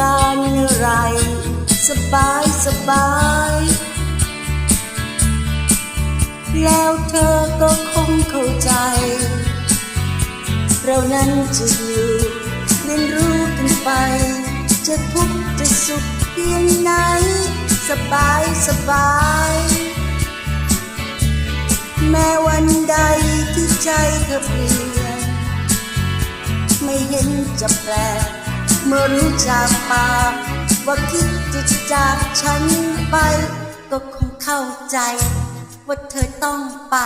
การอะไร สบายสบาย แล้วเธอก็คงเข้าใจ เรานั้นจะอยู่เรียนรู้กันไป จะทุกข์จะสุขเพียงไหน สบายสบาย แม้วันใดที่ใจเธอเปลี่ยน ไม่เห็นจะแปลก เมื่อรู้จากปากว่าคิดจะจากฉันไป ก็คงเข้าใจ ว่าเธอต้องไป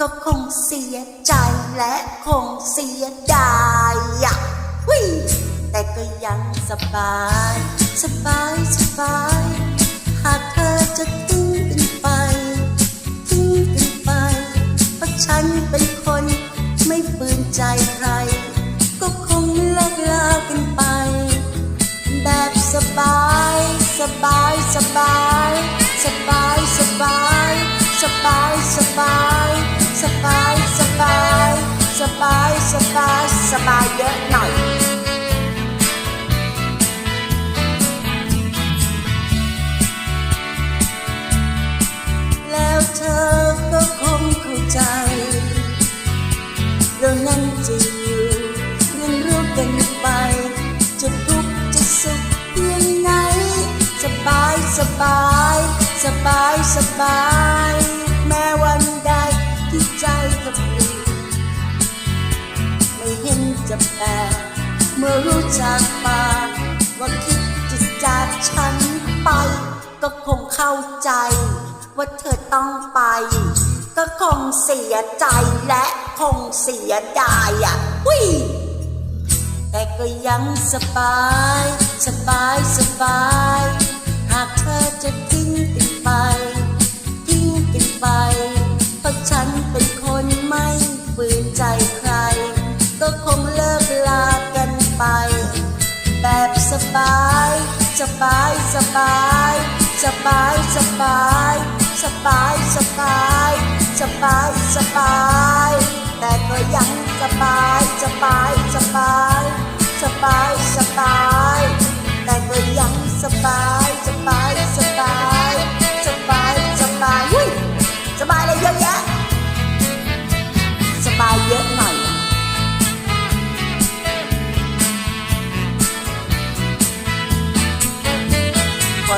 ก็คงเสียใจและคงเสียดายอะแต่ก็ยังสบาย สบายสบายายสบาสบายเยอะหน่อย แล้วเธอก็คงเข้าใจเรานั้นจะอยู่เรียนรู้กันไป จะทุกข์จะสุขเพียงไหน สบายสบาย สบายสบาย จะแปลเมื่อรู้จากมาว่าคิดจะจากฉันไป ก็คงเข้าใจ ว่าเธอต้องไป ก็คงเสียใจและคงเสียดายอะวิแต่ก็ยังสบายสบายส บายสบายสบายสบายสบายสบายสบายสบายสบาย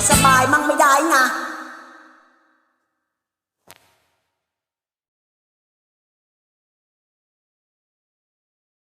สบายมั่งไม่ได้ไง